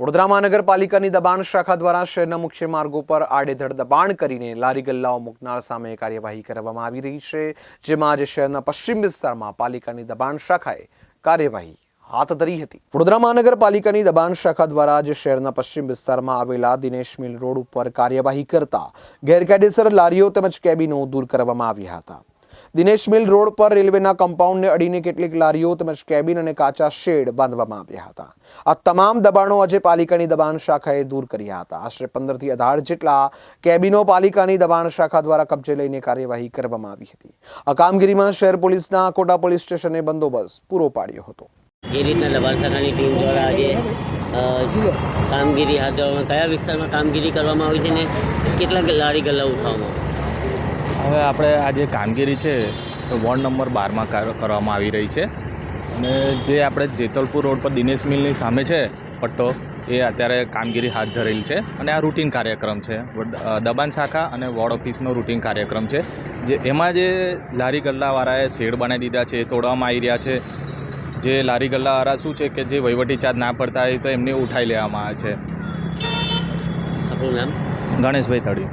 વડોદરા મહાનગરપાલિકાની દબાણ શાખા દ્વારા શહેરના મુખ્ય માર્ગો પર આડેધડ દબાણ કરીને લારી ગલ્લાઓ મૂકનાર સામે કાર્યવાહી કરવામાં આવી રહી છે, જેમાં આજે શહેરના પશ્ચિમ વિસ્તારમાં પાલિકાની દબાણ શાખાએ કાર્યવાહી હાથ ધરી હતી. વડોદરા મહાનગરપાલિકાની દબાણ શાખા દ્વારા આજે શહેરના પશ્ચિમ વિસ્તારમાં આવેલા દિનેશ મિલ રોડ ઉપર કાર્યવાહી કરતા ગેરકાયદેસર લારીઓ તેમજ કેબિનો દૂર કરવામાં આવ્યા હતા. દિનેશ મિલ રોડ પર રેલવેના કમ્પાઉન્ડને અડીને કેટલીક લારીઓ તેમજ કેબિન અને કાચા શેડ બાંધવામાં આવ્યા હતા. આ તમામ દબાણો આજે પાલિકાની દબાણ શાખાએ દૂર કર્યા હતા. આશરે પંદરથી અઢાર જેટલા કેબિનો પાલિકાની દબાણ શાખા દ્વારા કબજે લઈને કાર્યવાહી કરવામાં આવી હતી. આ કામગીરીમાં શહેર પોલીસના કોટા પોલીસ સ્ટેશને બંદોબસ્ત પૂરો પાડ્યો હતો. એ રીતના દબાણ શાખાની ટીમ દ્વારા આજે કામગીરી હાથ ધરવામાં, કયા વિસ્તારમાં કામગીરી કરવામાં આવી છે ને કેટલા લારી ગલ્લા ઉઠાવવામાં હવે આપણે આ જે કામગીરી છે એ વોર્ડ નંબર બારમાં કાર- કરવામાં આવી રહી છે. અને જે આપણે જેતલપુર રોડ પર દિનેશ મિલની સામે છે પટ્ટો એ અત્યારે કામગીરી હાથ ધરેલી છે. અને આ રૂટીન કાર્યક્રમ છે. દબાણ શાખા અને વોર્ડ ઓફિસનો રૂટીન કાર્યક્રમ છે. જે એમાં જે લારી ગલ્લાવાળાએ શેડ બનાવી દીધા છે એ તોડવામાં આવી રહ્યા છે. જે લારી ગલ્લાવાળા શું છે કે જે વહીવટી ચાર્જ ના પડતા હોય તો એમને ઉઠાઈ લેવામાં આવે છે. આપણું નામ? ગણેશભાઈ તળી